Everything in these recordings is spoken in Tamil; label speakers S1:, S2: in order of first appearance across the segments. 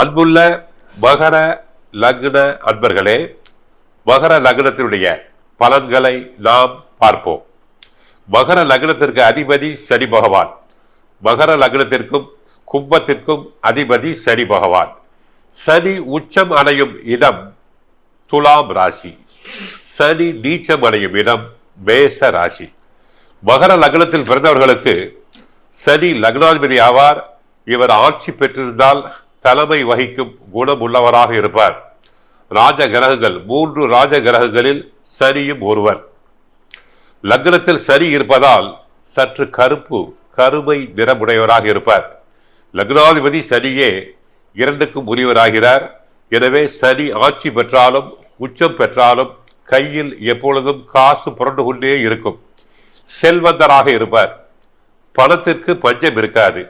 S1: அன்புள்ள மகர லக்ன அன்பர்களே மகர லக்னத்தினுடைய பலன்களை நாம் பார்ப்போம். மகர லக்னத்திற்கு அதிபதி சனி பகவான். மகர லக்னத்திற்கும் கும்பத்திற்கும் அதிபதி சனி பகவான். சனி உச்சம் அடையும் இடம் துலாம் ராசி. சனி நீச்சம் அடையும் இடம் மேச ராசி. மகர லக்னத்தில் பிறந்தவர்களுக்கு சனி லக்னாதிபதி ஆவார். இவர் ஆட்சி பெற்றிருந்தால் தலைமை வகிக்கும் குணம் உள்ளவராக இருப்பார். ராஜ கிரகங்கள் மூன்று ராஜ கிரகங்களில் சரியும் ஒருவர் லக்னத்தில் சரி இருப்பதால் சற்று கருப்பு கருமை நிறமுடையவராக இருப்பார். லக்னாதிபதி சனியே இரண்டுக்கும் உரியவராகிறார். எனவே சனி ஆட்சி பெற்றாலும் உச்சம் பெற்றாலும் கையில் எப்பொழுதும் காசு புரண்டு கொண்டே இருக்கும். செல்வந்தராக இருப்பார். பணத்திற்கு பஞ்சம் இருக்காது.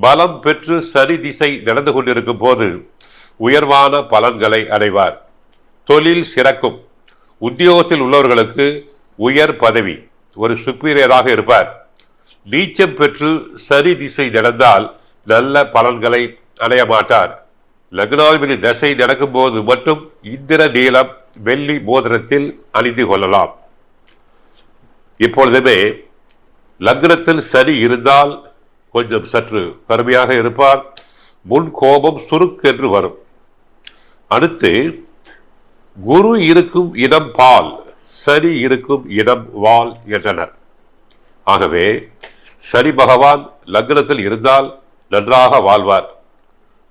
S1: பலம் பெற்று சரி திசை நடந்து கொண்டிருக்கும் போது உயர்வான பலன்களை அடைவார். தொழில் சிறக்கும். உத்தியோகத்தில் உள்ளவர்களுக்கு உயர் பதவி ஒரு சுப்பீரியராக இருப்பார். நீச்சம் பெற்று சரி திசை நடந்தால் நல்ல பலன்களை அடைய மாட்டார். லக்னாதிபதி தசை நடக்கும்போது மட்டும் இந்திர நீளம் வெள்ளி மோதிரத்தில் அணிந்து கொள்ளலாம். இப்பொழுதுமே லக்னத்தில் சரி இருந்தால் கொஞ்சம் சற்று கருமையாக இருப்பார். முன் கோபம் சுருக்கென்று வரும். அடுத்து குரு இருக்கும் இடம் பால் சரி இருக்கும் இடம் வால் என்றனர். ஆகவே சரி பகவான் லக்னத்தில் இருந்தால் நன்றாக வாழ்வார்.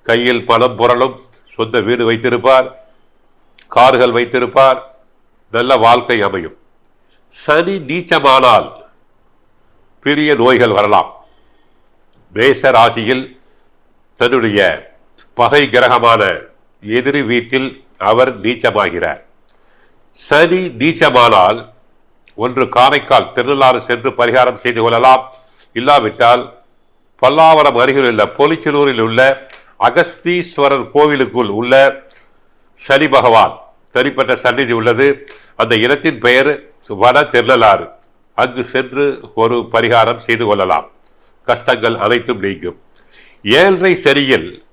S1: கையில் பணம் புரளும் சொந்த வீடு வைத்திருப்பார் கார்கள் வைத்திருப்பார் நல்ல வாழ்க்கை அமையும். சனி நீச்சமானால் பெரிய நோய்கள் வரலாம். மேச ராசியில் தன்னுடைய பகை கிரகமான எதிரி வீட்டில் அவர் நீச்சமாகிறார். சனி நீச்சமானால் ஒன்று காரைக்கால் திருநள்ளாறு சென்று பரிகாரம் செய்து கொள்ளலாம். இல்லாவிட்டால் பல்லாவரம் அருகில் உள்ள பொலிச்சலூரில் உள்ள அகஸ்தீஸ்வரர் கோவிலுக்குள் உள்ள சனி பகவான் தனிப்பட்ட சந்நிதி உள்ளது. அந்த இடத்தின் பெயர் வட திருநள்ளாறு. அங்கு சென்று ஒரு பரிகாரம் செய்து கொள்ளலாம். கஷ்டங்கள் அனைத்தும் நீங்கும். ஏழரை சரியில்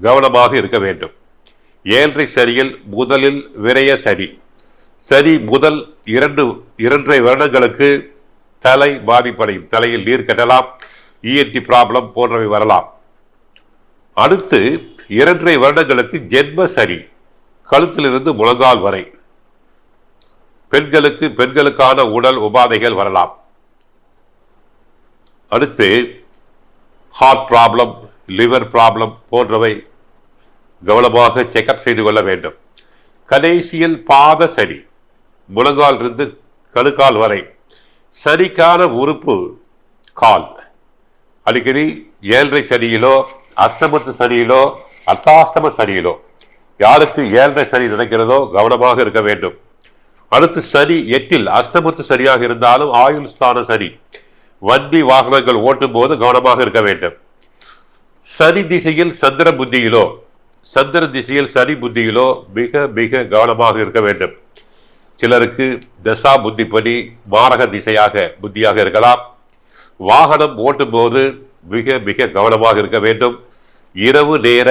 S1: கவனமாக இருக்க வேண்டும். ஏழரை சரியில் முதலில் விரைய சரி சரி முதல் இரண்டு இரண்டரை வருடங்களுக்கு தலை பாதிப்படையும். தலையில் நீர் கட்டலாம் இஎன்டி ப்ராப்ளம் போன்றவை வரலாம். அடுத்து இரண்டரை வருடங்களுக்கு ஜென்ம சரி கழுத்திலிருந்து முழங்கால் வரை. பெண்களுக்கு பெண்களுக்கான உடல் உபாதைகள் வரலாம். அடுத்து ஹார்ட் ப்ராப்ளம் லிவர் ப்ராப்ளம் போன்றவை கவனமாக செக்அப் செய்து கொள்ள வேண்டும். கடைசியில் பாத சரி முழங்கால் இருந்து கணுக்கால் வரை சரிக்கான உறுப்பு கால். அடிக்கடி ஏழரை சரியிலோ அஷ்டமத்து சரியிலோ அர்த்தாஷ்டம சரியிலோ யாருக்கு ஏழரை சரி நடக்கிறதோ கவனமாக இருக்க வேண்டும். அடுத்து சரி எட்டில் அஷ்டமத்து சரியாக இருந்தாலும் ஆயுள் ஸ்தான சரி வண்டி வாகனங்கள் ஓட்டும் போது கவனமாக இருக்க வேண்டும். சனி திசையில் சந்திர புத்தியிலோ சந்திர திசையில் சனி புத்தியிலோ மிக மிக கவனமாக இருக்க வேண்டும். சிலருக்கு தசா புத்திப்படி மாரக திசையாக புத்தியாக இருக்கலாம். வாகனம் ஓட்டும் போது மிக மிக கவனமாக இருக்க வேண்டும். இரவு நேர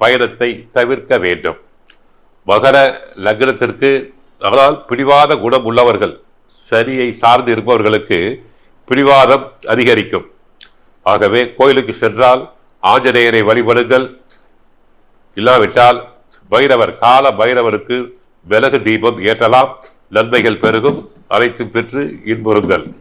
S1: பயணத்தை தவிர்க்க வேண்டும். மகர லக்னத்திற்கு ஆனால் பிடிவாத குணம் உள்ளவர்கள் சரியை சார்ந்து இருப்பவர்களுக்கு பிடிவாதம் அதிகரிக்கும். ஆகவே கோயிலுக்கு சென்றால் ஆஞ்சநேயரை வழிபடுங்கள். இல்லாவிட்டால் பைரவர் கால பைரவருக்கு மிளகு தீபம் ஏற்றலாம். நன்மைகள் பெருகும். அனைத்தும் பெற்று இன்புறுங்கள்.